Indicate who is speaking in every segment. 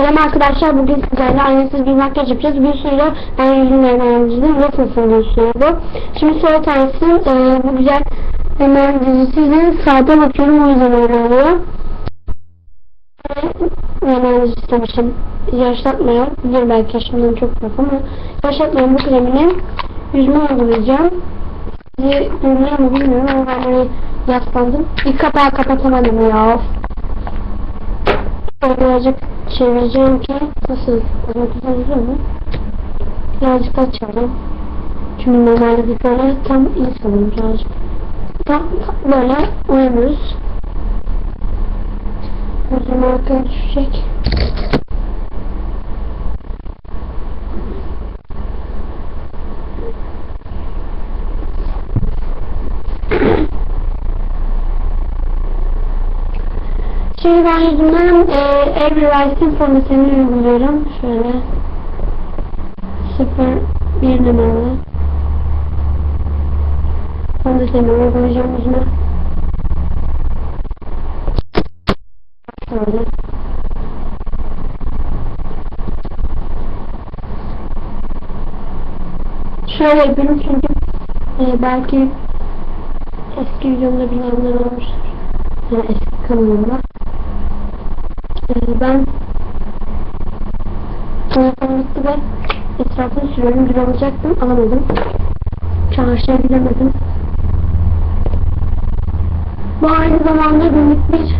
Speaker 1: Selam arkadaşlar bugün sizlerle aynasız bir makyaj yapacağız. Bir sürü ben yüzümle enerjiden nasılsın bir sürü bu. Şimdi sıra tanesi e, bu güzel enerjisizin sağda bakıyorum o yüzden öyle oluyor. Enerji istemişim. Yaşlatmıyor. Biliyorum belki yaşımdan çok yok ama yaşlatmayan bu kremini yüzüme uygulayacağım. Sizi görünüyor mu bilmiyorum ama ben böyle yaslandım. İlk kapağı kapatamadım ya. Birazcık çevireceğim ki nasıl? Anlatabiliyor mu? Birazcık açalım. Çünkü normalde bir böyle tam iyi sanırım birazcık. Tam, böyle uyumuyoruz. Gözüm arkaya düşecek. Şimdi ben yüzümden e, Everyrise'in fondötenini uyguluyorum. Şöyle 01 numaralı fondöteni uygulayacağım yüzüme. Şöyle. Şöyle yapıyorum çünkü e, belki eski videomda bilenler olmuştur. Yani eski kanalımda. Ben telefonum bitti ve etrafını sürüyorum. Bir alacaktım alamadım. Çarşıya gidemedim. Bu aynı zamanda günlük bir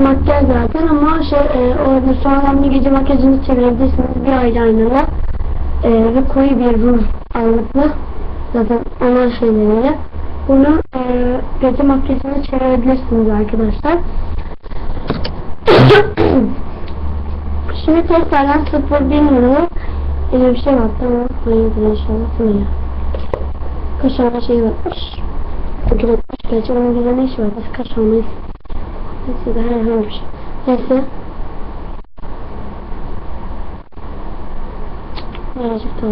Speaker 1: makyaj zaten ama şey e, orada sonradan bir gece makyajını çevirebilirsiniz. Bir eyelinerla e, ve koyu bir ruj ağırlıklı zaten onlar şeyleriyle bunu e, gece makyajını çevirebilirsiniz arkadaşlar. Şimdi tekrardan 01 numaralı yine bir şey var tamam. Hayırdır inşallah. Bu ne ya? Kaşarda şey varmış. Bugün etmiş gerçi onun güzel ne işi var? Biz kaşarmayız. Neyse de herhangi bir şey. Neyse. Birazcık da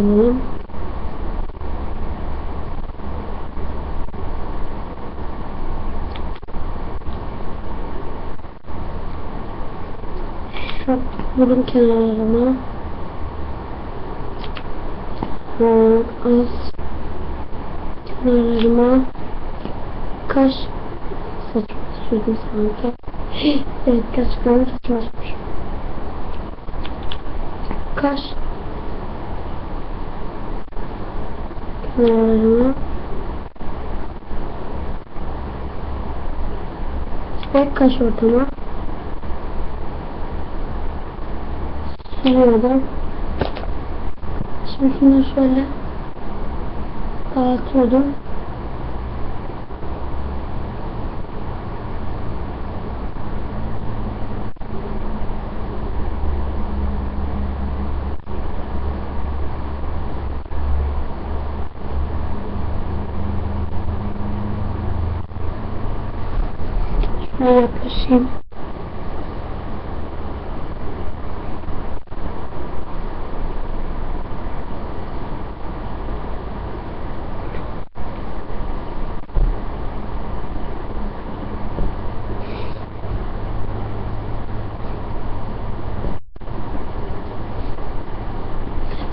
Speaker 1: burun kenarlarına Aa, az. Kenarlarıma. Kaş saçma sürdüm sanki. evet gerçekten saçma sürmüş. Kaş kenarlarıma. Ve kaş ortama sürüyordum. Şimdi şunu şöyle dağıtıyordum. Şöyle yaklaşayım.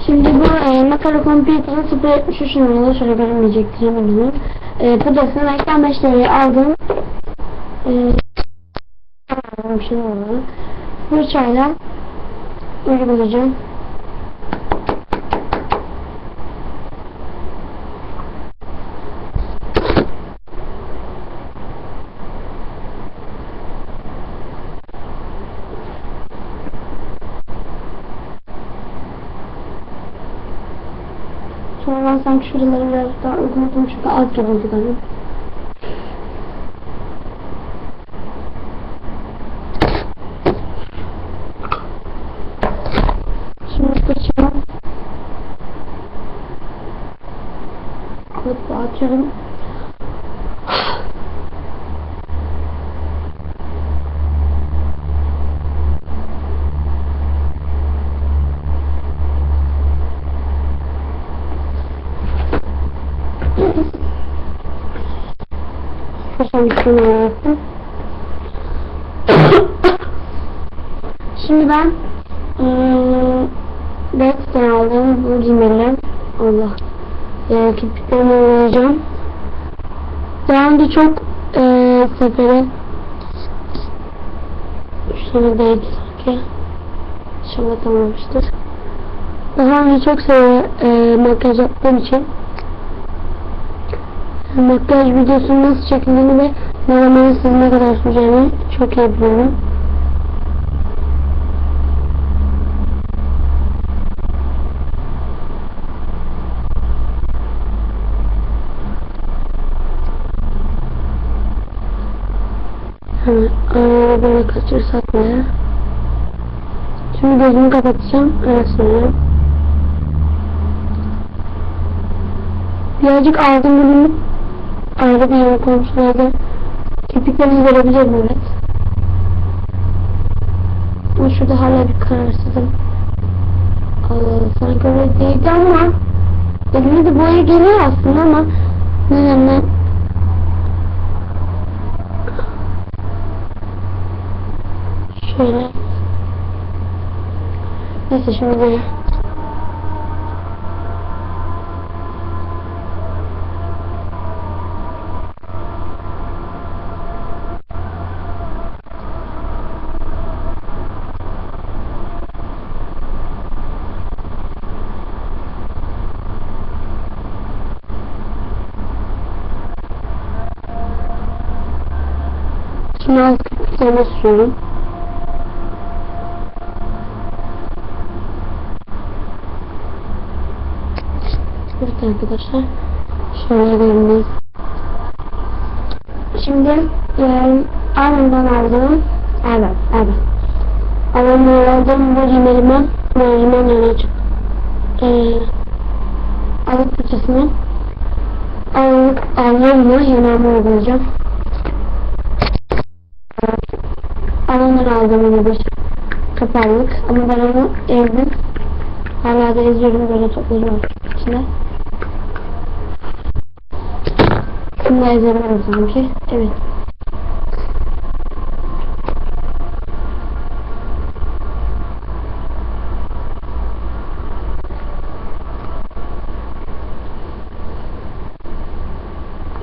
Speaker 1: Şimdi bu e, Makara Computer'ın 073 numaralı şöyle görünmeyecektir eminim. E, pudasını reklam 5 liraya aldım. E, bir şey oldu. Fırçayla uygulayacağım. Sonra ben sanki şuraları biraz daha uyguladım çünkü az oldu bana. Şimdi fırçamı alıp dağıtıyorum. Şunu yaptım. Şimdi ben Hmm, Bet'ten aldığım bu rimeli. Allah. Yani kirpiklerimi oynayacağım. Daha önce çok eee sefere şuna değdi sanki. İnşallah tamammıştır. Daha önce çok sefer eee makyaj yaptığım için makyaj videosunun nasıl çekildiğini ve ne sizin ne kadar süreceğini çok iyi biliyorum. Hemen böyle kaçırsak mı? Şimdi gözümü kapatacağım. Evet söyleyeyim. Birazcık aldım bunu. Ayrı bir yana komşularda. Kirpiklerimi görebilir mi? Evet. Ama şurada hala bir kararsızım. Allah sanki öyle değildi ama elime de boya geliyor aslında ama nedenle Şöyle. Neyse şimdi Şimdi kısmına sürüyorum. Evet arkadaşlar. Şöyle görünüyor. Şimdi e, Arman'dan aldığım evet evet. Arman'dan aldığım bu rimelime rimel yanacak. E, alık fırçasını alık alnımla yanağıma uygulayacağım. Alanlar aldığım bir kapanlık ama ben onu evde hala da eziyorum böyle var içinde. Şimdi ezebilirim sanki. Evet.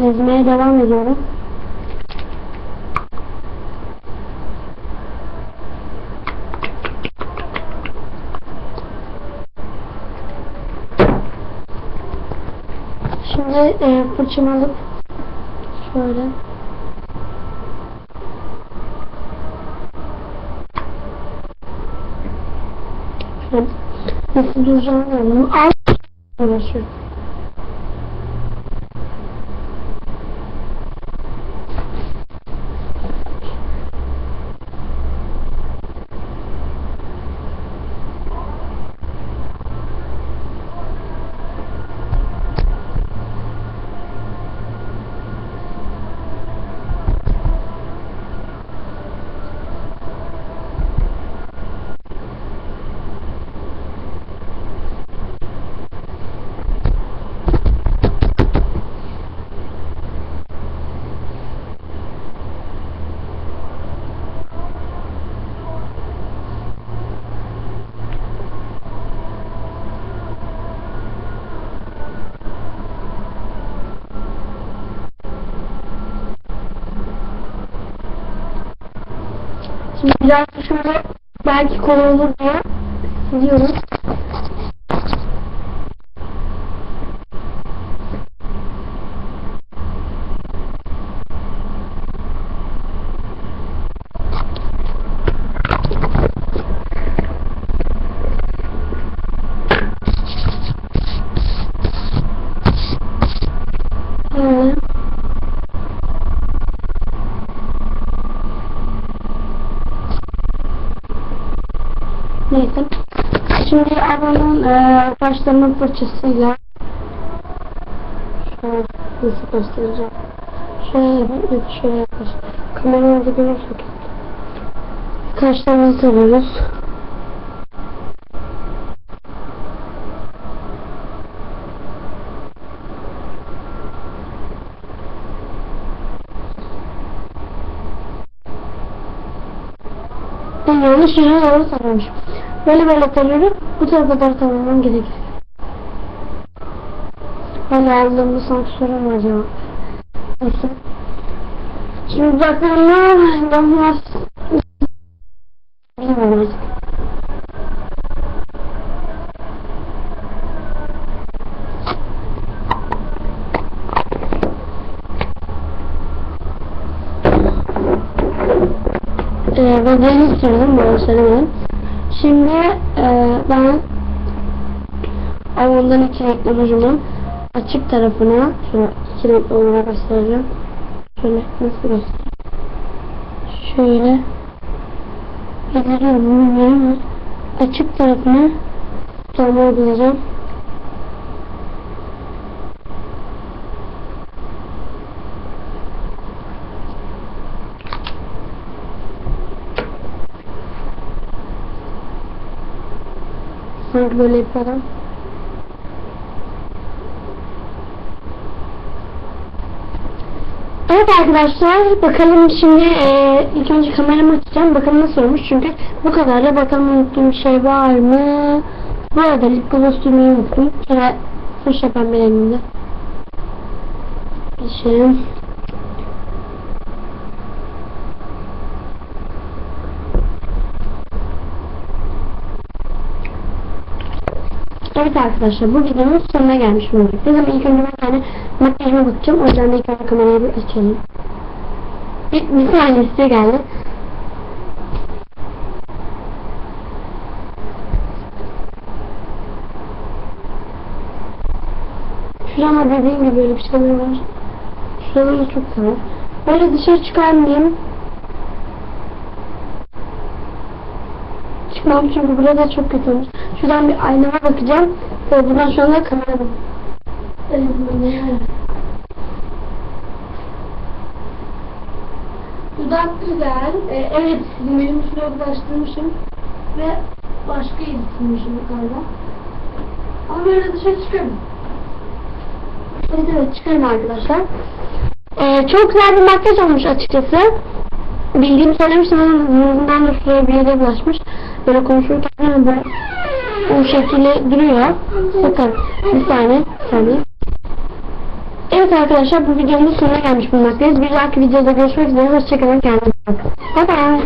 Speaker 1: Ezmeye devam ediyorum. Şimdi e, fırçamı alıp şöyle nasıl duracağını bilmiyorum. Al uğraşıyorum. Şöyle belki kolay olur diye siliyorum. Böyle. Neyse. Şimdi arabanın e, başlama fırçasıyla şöyle nasıl göstereceğim. Şöyle yapayım, yok şöyle yaklaş. Kameramızı görürsek. Kaşlarını tarıyoruz. Ben yanlış yere doğru sarmışım. Böyle böyle tarıyorum. Bu tarafa doğru tamamlamam gerekiyor. Ben yazdığımda sanki sorun var acaba. Neyse. Şimdi uzaklarına ben biraz bilmiyorum artık. Ee, ben deniz sürdüm böyle söylemedim. Şimdi e, ben Avondan iki reklam ucumun açık tarafına şöyle iki renkli olarak göstereceğim. Şöyle nasıl göstereyim? Şöyle belirliyorum bilmiyorum açık tarafına uygulayacağım. Sanki böyle yapalım. Evet arkadaşlar bakalım şimdi e, ilk önce kameramı açacağım bakalım nasıl olmuş. Çünkü bu kadarla bakalım unuttuğum şey var mı? Bu arada lip gloss sürmeyi unuttum. Şöyle fırça pembelerimde bir şey Evet arkadaşlar bu videonun sonuna gelmiş bulunduk. Biz ama ilk önce bir tane makyajıma bakacağım. O yüzden de ilk önce kamerayı bir açalım. Bir, bir saniye size geldi. Şurama dediğim gibi böyle bir şeyler var. Şuraları çok güzel. Böyle dışarı çıkarmayayım. Çıkmam çünkü burada çok kötü olmuş. Şuradan bir aynama bakacağım. Ve buradan şu anda kamera Dudak güzel. Ee, evet, benim şuraya bulaştırmışım. Ve başka silmişim yukarıda. Ama böyle dışarı çıkarım. Evet evet çıkarım arkadaşlar. Ee, çok güzel bir makyaj olmuş açıkçası. Bildiğimi söylemiştim ama yüzünden de şuraya bir yere bulaşmış. Böyle konuşurken böyle bu şekilde duruyor. Bakın bir saniye, saniye. Evet arkadaşlar bu videonun sonuna gelmiş bulunmaktayız. Bir dahaki videoda görüşmek üzere. Hoşçakalın. Kendinize bakın. Bye bye.